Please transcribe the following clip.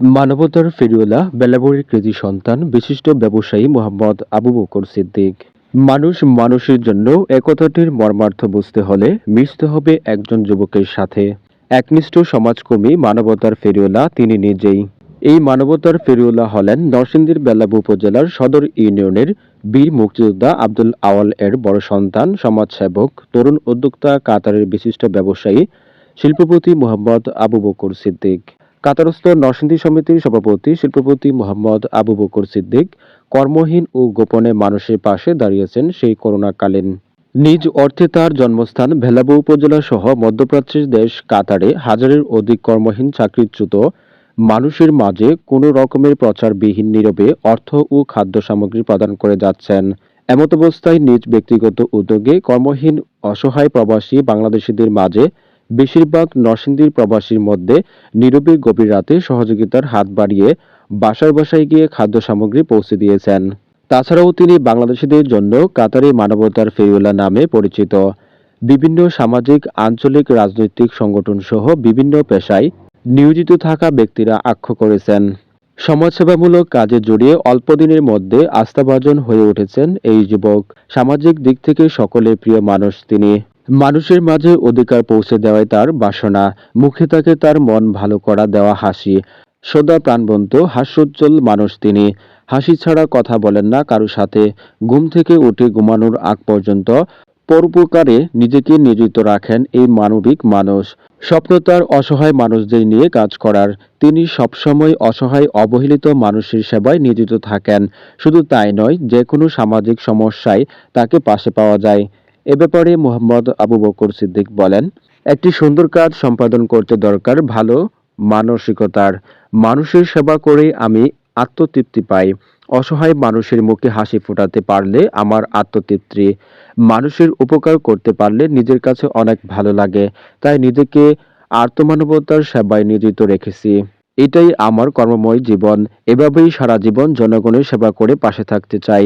মানবতার ফেরিওয়ালা বেলাবরের কৃতি সন্তান, বিশিষ্ট ব্যবসায়ী মোহাম্মদ আবু বকর সিদ্দিক। মানুষ মানুষের জন্য একতাটির মর্মার্থ বুঝতে হলে মিশতে হবে একজন যুবকের সাথে। একনিষ্ঠ সমাজকর্মী মানবতার ফেরিওয়ালা তিনি নিজেই। এই মানবতার ফেরিওয়ালা হলেন নরসিংদীর বেলাবু উপজেলার সদর ইউনিয়নের বীর মুক্তিযোদ্ধা আব্দুল আওয়াল এর বড় সন্তান, সমাজসেবক, তরুণ উদ্যোক্তা, কাতারের বিশিষ্ট ব্যবসায়ী, শিল্পপতি মোহাম্মদ আবু বকর সিদ্দিক। কাতারস্থ নরসিংদী সমিতির সভাপতি শিল্পপতি মোহাম্মদ আবু বকর সিদ্দিক কর্মহীন ও গোপনে মানুষের পাশে দাঁড়িয়েছেন সেই করোনাকালীন। নিজ অর্থে তার জন্মস্থান ভেলাবু উপজেলা সহ মধ্যপ্রাচ্যের দেশ কাতারে হাজারের অধিক কর্মহীন চাকরিচ্যুত মানুষের মাঝে কোনো রকমের প্রচারবিহীন নীরবে অর্থ ও খাদ্য সামগ্রী প্রদান করে যাচ্ছেন। এমত অবস্থায় নিজ ব্যক্তিগত উদ্যোগে কর্মহীন, অসহায় প্রবাসী বাংলাদেশিদের মাঝে বেশিরভাগ নরসিংদীর প্রবাসীর মধ্যে নীরবে গভীর রাতে সহযোগিতার হাত বাড়িয়ে বাসায় বাসায় গিয়ে খাদ্য সামগ্রী পৌঁছে দিয়েছেন। তাছাড়াও তিনি বাংলাদেশিদের জন্য কাতারি মানবতার ফেরিওয়ালা নামে পরিচিত। বিভিন্ন সামাজিক, আঞ্চলিক, রাজনৈতিক সংগঠন সহ বিভিন্ন পেশায় নিয়োজিত থাকা ব্যক্তিরা আখ্য করেছেন। সমাজসেবামূলক কাজে জড়িয়ে অল্পদিনের মধ্যে আস্থাভাজন হয়ে উঠেছেন এই যুবক। সামাজিক দিক থেকে সকলের প্রিয় মানুষ তিনি। মানুষের মাঝে অধিকার পৌঁছে দেওয়াই তার বাসনা। মুখে তাকে তার মন ভালো করা দেওয়া হাসি। সদা প্রাণবন্ত, হাস্যোজ্জ্বল মানুষ তিনি। হাসি ছাড়া কথা বলেন না কারও সাথে। ঘুম থেকে উঠে ঘুমানোর আগ পর্যন্ত পরোপকারে নিজেকে নিয়োজিত রাখেন এই মানবিক মানুষ। স্বপ্ন তার অসহায় মানুষদের নিয়ে কাজ করার। তিনি সবসময় অসহায়, অবহেলিত মানুষের সেবায় নিয়োজিত থাকেন। শুধু তাই নয় যে কোনো সামাজিক সমস্যায় তাকে পাশে পাওয়া যায়। এ ব্যাপারে মোহাম্মদ আবু বকর সিদ্দিক বলেন, একটি সুন্দর কাজ সম্পাদন করতে দরকার, ভালো মানসিকতার। মানুষের সেবা করে আমি আত্মতৃপ্তি পাই। অসহায় মানুষের মুখে হাসি ফোটাতে পারলে আমার আত্মতৃপ্তি। মানুষের উপকার করতে পারলে নিজের কাছে অনেক ভালো লাগে। তাই নিজেকে আত্মমানবতার সেবায় নিয়োজিত রেখেছি। এটাই আমার কর্মময় জীবন। এভাবেই সারা জীবন জনগণের সেবা করে পাশে থাকতে চাই।